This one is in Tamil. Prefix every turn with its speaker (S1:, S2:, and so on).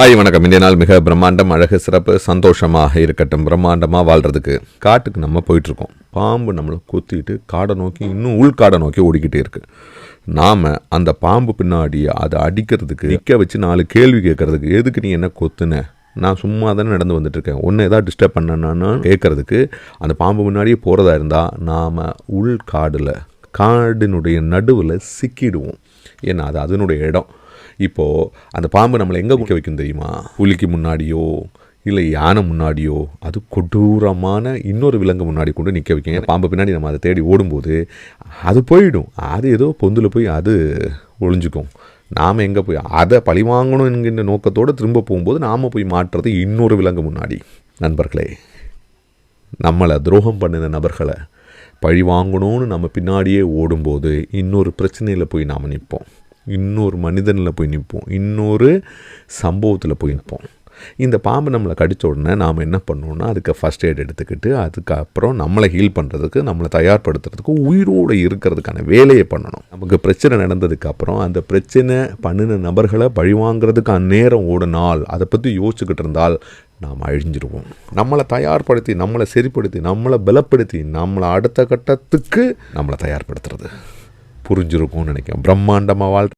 S1: ஆய் வணக்கம். இந்திய நாள் மிக பிரம்மாண்டம் அழகு சிறப்பு சந்தோஷமாக இருக்கட்டும். பிரம்மாண்டமாக வாழ்கிறதுக்கு காட்டுக்கு நம்ம போயிட்டுருக்கோம். பாம்பு நம்மளை குத்திட்டு காடை நோக்கி இன்னும் உள்காடை நோக்கி ஓடிக்கிட்டே இருக்குது நாம் அந்த பாம்பு பின்னாடி அதை அடிக்கிறதுக்கு நிற்க வச்சு நாலு கேள்வி கேட்குறதுக்கு எதுக்கு நீ என்ன கொத்துன? நான் சும்மா தானே நடந்து வந்துட்டுருக்கேன். ஒன்று ஏதாவது டிஸ்டர்ப் பண்ணனான்னு கேட்கறதுக்கு அந்த பாம்பு முன்னாடியே போகிறதா இருந்தால் நாம் உள்காடில் காடினுடைய நடுவில் சிக்கிடுவோம். ஏன்னா அது அதனுடைய இடம். இப்போது அந்த பாம்பு நம்மளை எங்கே குடிக்க வைக்கும் தெரியுமா? புலிக்கு முன்னாடியோ இல்லை யானை முன்னாடியோ அது கொடூரமான இன்னொரு விலங்கு முன்னாடி கொண்டு நிற்க வைக்கும். பாம்பு பின்னாடி நம்ம அதை தேடி ஓடும்போது அது போயிடும். அது ஏதோ பொந்தில் போய் அது ஒளிஞ்சுக்கும். நாம் எங்கே போய் அதை பழி வாங்கணும் என்கின்ற நோக்கத்தோடு திரும்ப போகும்போது நாம் போய் மாட்டுறது இன்னொரு விலங்கு முன்னாடி. நண்பர்களே நம்மளை துரோகம் பண்ணின நபர்களை பழி வாங்கணும்னு நம்ம பின்னாடியே ஓடும்போது இன்னொரு பிரச்சனையில் போய் நாம் நிற்போம். இன்னொரு மனிதனில் போய் நிற்போம். இன்னொரு சம்பவத்தில் போய் நிற்போம். இந்த பாம்பு நம்மளை கடித்த உடனே நாம் என்ன பண்ணோம்னா அதுக்கு ஃபஸ்ட் எய்ட் எடுத்துக்கிட்டு அதுக்கப்புறம் நம்மளை ஹீல் பண்ணுறதுக்கு நம்மளை தயார்படுத்துறதுக்கு உயிரோடு இருக்கிறதுக்கான வேலையை பண்ணணும். நமக்கு பிரச்சனை நடந்ததுக்கப்புறம் அந்த பிரச்சனை பண்ணின நபர்களை பழிவாங்கிறதுக்கான நேரம் ஓடினால் அதை பற்றி யோசிச்சுக்கிட்டு இருந்தால் நாம் அழிஞ்சிடுவோம் நம்மளை தயார்படுத்தி நம்மளை சரிப்படுத்தி நம்மளை பலப்படுத்தி நம்மளை அடுத்த கட்டத்துக்கு நம்மளை தயார்படுத்துறது. புரிஞ்சிருக்கும்னு நினைக்கிறேன். பிரம்மாண்டமாக வாழ்